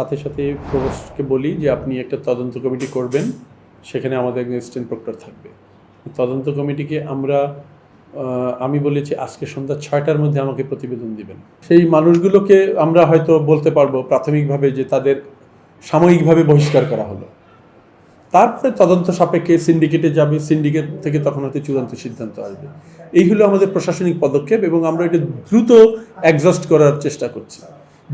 সাথে সাথে প্রভোস্টকে বলি যে আপনি একটা তদন্ত কমিটি করবেন, সেখানে আমাদের একজন অ্যাসিস্ট্যান্ট প্রক্টর থাকবে। তদন্ত কমিটিকে আমরা আমি বলেছি আজকে সন্ধ্যা ছয়টার মধ্যে আমাকে প্রতিবেদন দিবেন। সেই মানুষগুলোকে আমরা হয়তো বলতে পারব প্রাথমিকভাবে যে তাদের সাময়িকভাবে বহিষ্কার করা হলো। তারপরে তদন্ত সাপেক্ষে সিন্ডিকেটে যাবে সিন্ডিকেট থেকে তখন হয়তো চূড়ান্ত সিদ্ধান্ত আসবে। এই হলো আমাদের প্রশাসনিক পদক্ষেপ এবং আমরা এটা দ্রুত অ্যাডজাস্ট করার চেষ্টা করছি।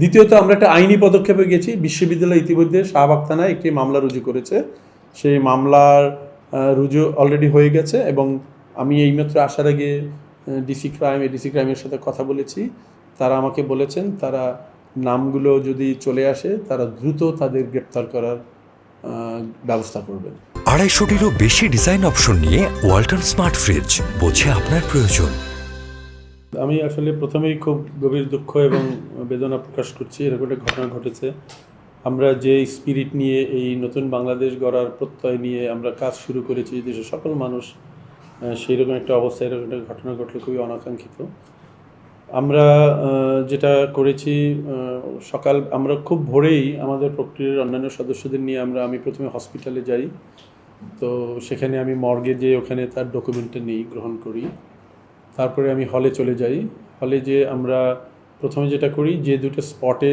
দ্বিতীয়ত আমরা একটা আইনি পদক্ষেপে গেছি। বিশ্ববিদ্যালয় ইতিমধ্যে শাহবাগ থানায় একটি মামলা রুজু করেছে। সেই মামলার রুজু অলরেডি হয়ে গেছে এবং আমি এইমাত্র আসার আগে ডিসি ক্রাইম এডিসি ক্রাইমের সাথে কথা বলেছি। তারা আমাকে বলেছেন তারা নামগুলো যদি চলে আসে, তারা দ্রুত তাদের গ্রেপ্তার করার ব্যবস্থা করবেন। আড়াইশোটিরও বেশি ডিজাইন অপশন নিয়ে ওয়াল্টন স্মার্ট ফ্রিজ বোঝে আপনার প্রয়োজন। আমি আসলে প্রথমেই খুব গভীর দুঃখ এবং বেদনা প্রকাশ করছি, এরকম একটা ঘটনা ঘটেছে। আমরা যে স্পিরিট নিয়ে এই নতুন বাংলাদেশ গড়ার প্রত্যয় নিয়ে আমরা কাজ শুরু করেছি দেশের সকল মানুষ সেই রকম একটা অবস্থায় এরকম একটা ঘটনা ঘটলে খুবই অনাকাঙ্ক্ষিত। আমরা যেটা করেছি সকাল, আমরা খুব ভোরেই আমাদের প্রক্রিয়ার অন্যান্য সদস্যদের নিয়ে আমরা, আমি প্রথমে হসপিটালে যাই। তো সেখানে আমি মর্গে যে ওখানে তার ডকুমেন্টটা নিই গ্রহণ করি। তারপরে আমি হলে চলে যাই। হলে যে আমরা প্রথমে যেটা করি, যে দুটো স্পটে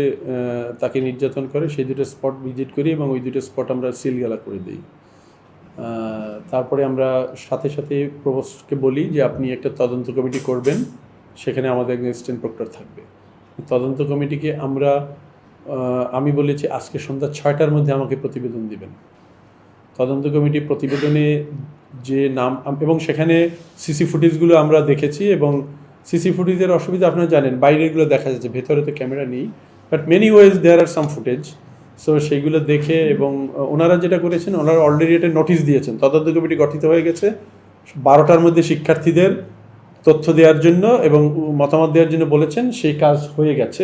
তাকে নির্যাতন করে, সেই দুটো স্পট ভিজিট করি এবং ওই দুটো স্পট আমরা সিলগালা করে দিই। তারপরে আমরা সাথে সাথে প্রভোস্টকে বলি যে, আপনি একটা তদন্ত কমিটি করবেন, সেখানে আমাদের একজন অ্যাসিস্ট্যান্ট প্রক্টর থাকবে। তদন্ত কমিটিকে আমরা আমি বলেছি, আজকে সন্ধ্যা ছয়টার মধ্যে আমাকে প্রতিবেদন দিবেন। তদন্ত কমিটি প্রতিবেদনে যে নাম, এবং সেখানে সিসি ফুটেজগুলো আমরা দেখেছি এবং সিসি ফুটেজের অসুবিধা আপনারা জানেন বাইরেগুলো দেখা যাচ্ছে, ভেতরে তো ক্যামেরা নেই but many ways there are some footage so সেইগুলো দেখে এবং ওনারা যেটা করেছেন, ওনারা অলরেডি একটা নোটিশ দিয়েছেন, তদন্ত কমিটি গঠিত হয়ে গেছে বারোটার মধ্যে শিক্ষার্থীদের তথ্য দেওয়ার জন্য এবং মতামত দেওয়ার জন্য বলেছেন, সেই কাজ হয়ে গেছে।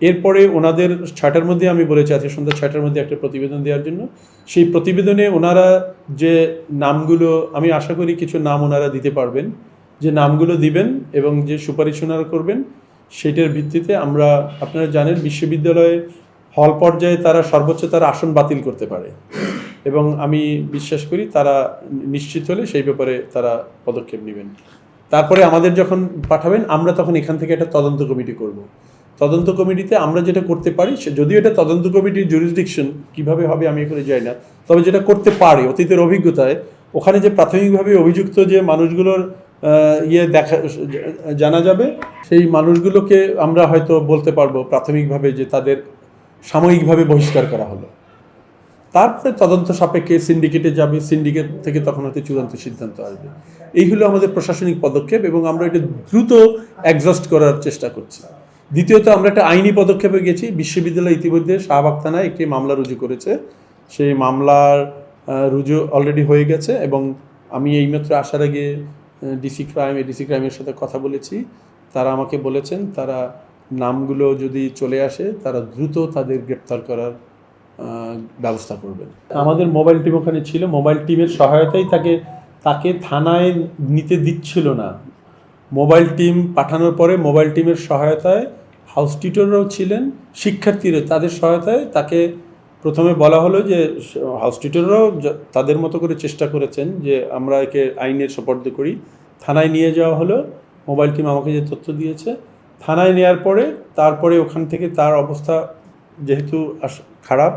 এরপরে ওনাদের ছয়টার মধ্যে আমি বলেছি, আজকে সন্ধ্যা ছয়টার মধ্যে একটা প্রতিবেদন দেওয়ার জন্য। সেই প্রতিবেদনে ওনারা যে নামগুলো, আমি আশা করি কিছু নাম ওনারা দিতে পারবেন। যে নামগুলো দিবেন এবং যে সুপারিশ ওনারা করবেন, সেটার ভিত্তিতে আমরা, আপনারা জানেন, বিশ্ববিদ্যালয়ে হল পর্যায়ে তারা সর্বোচ্চ তারা আসন বাতিল করতে পারে। এবং আমি বিশ্বাস করি তারা নিশ্চিত হলে সেই ব্যাপারে তারা পদক্ষেপ নেবেন। তারপরে আমাদের যখন পাঠাবেন, আমরা তখন এখান থেকে একটা তদন্ত কমিটি করব। তদন্ত কমিটিতে আমরা যেটা করতে পারি যদিও এটা তদন্ত কমিটির জুরিসডিকশন কীভাবে হবে আমি এখানে যাই না। তবে যেটা করতে পারি, অতীতের অভিজ্ঞতায়, ওখানে যে প্রাথমিকভাবে অভিযুক্ত যে মানুষগুলোর ইয়ে দেখা, জানা যাবে, সেই মানুষগুলোকে আমরা হয়তো বলতে পারব প্রাথমিকভাবে যে তাদের সাময়িকভাবে বহিষ্কার করা হলো। তারপরে তদন্ত সাপেক্ষে সিন্ডিকেটে যাবে সিন্ডিকেট থেকে তখন হয়তো চূড়ান্ত সিদ্ধান্ত আসবে। এই হলো আমাদের প্রশাসনিক পদক্ষেপ এবং আমরা এটা দ্রুত অ্যাডজাস্ট করার চেষ্টা করছি। দ্বিতীয়ত, আমরা একটা আইনি পদক্ষেপে গেছি বিশ্ববিদ্যালয় ইতিমধ্যে শাহবাগ থানায় একটি মামলা রুজু করেছে। সেই মামলার রুজু অলরেডি হয়ে গেছে এবং আমি এইমাত্র আসার আগে ডিসি ক্রাইম ডিসি ক্রাইমের সাথে কথা বলেছি। তারা আমাকে বলেছেন, তারা নামগুলো যদি চলে আসে, তারা দ্রুত তাদের গ্রেপ্তার করার ব্যবস্থা করবেন। আমাদের মোবাইল টিম ওখানে ছিল। মোবাইল টিমের সহায়তাই তাকে তাকে থানায় নিতে দিচ্ছিল না। মোবাইল টিম পাঠানোর পরে মোবাইল টিমের সহায়তায় হাউস টিউটররাও ছিলেন, শিক্ষার্থীরা তাদের সহায়তায় তাকে প্রথমে বলা হলো যে, হাউস টিউটররাও তাদের মতো করে চেষ্টা করেছেন যে, আমরা একে আইনের সপর্দ করি। থানায় নিয়ে যাওয়া হলো, মোবাইল টিম আমাকে যে তথ্য দিয়েছে, থানায় নেওয়ার পরে তারপরে ওখান থেকে তার অবস্থা যেহেতু খারাপ,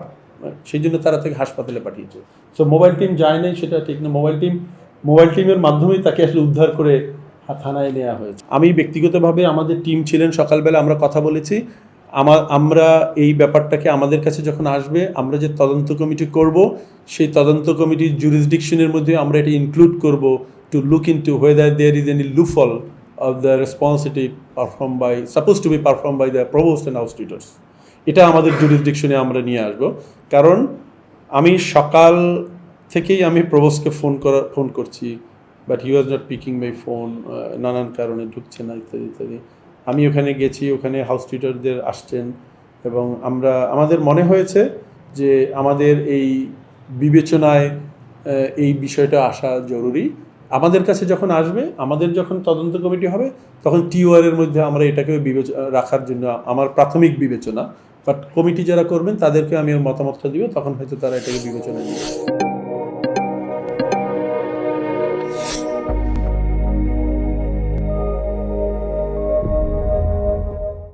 সেই জন্য তারা তাকে হাসপাতালে পাঠিয়েছে। সো মোবাইল টিম যায় নাই সেটা ঠিক না। মোবাইল টিম, মোবাইল টিমের মাধ্যমেই তাকে আসলে উদ্ধার করে থানায় নেওয়া হয়েছে। আমি ব্যক্তিগতভাবে আমাদের টিম ছিলেন, সকালবেলা আমরা কথা বলেছি। আমার আমরা এই ব্যাপারটাকে আমাদের কাছে যখন আসবে, আমরা যে তদন্ত কমিটি করব, সেই তদন্ত কমিটির জুরিসডিকশনের মধ্যে আমরা এটা ইনক্লুড করব to look into whether there is any loophole of the responsibility perform by suppose to be perform by the provost and house এটা আমাদের জুরিসডিকশনে আমরা নিয়ে আসব। কারণ আমি সকাল থেকেই আমি প্রভোস্টকে ফোন করা ফোন করছি। But he was not picking my phone নানান কারণে ঢুকছে না, ইত্যাদি ইত্যাদি। আমি ওখানে গেছি, ওখানে হাউস টিউটারদের আসছেন এবং আমরা, আমাদের মনে হয়েছে যে আমাদের এই বিবেচনায় এই বিষয়টা আসা জরুরি। আমাদের কাছে যখন আসবে, আমাদের যখন তদন্ত কমিটি হবে, তখন টিওয়ার এর মধ্যে আমরা এটাকে বিবেচনা রাখার জন্য আমার প্রাথমিক বিবেচনা। বাট কমিটি যারা করবেন, তাদেরকে আমি মতামতটা দিব, তখন হয়তো তারা এটাকে বিবেচনা নেবে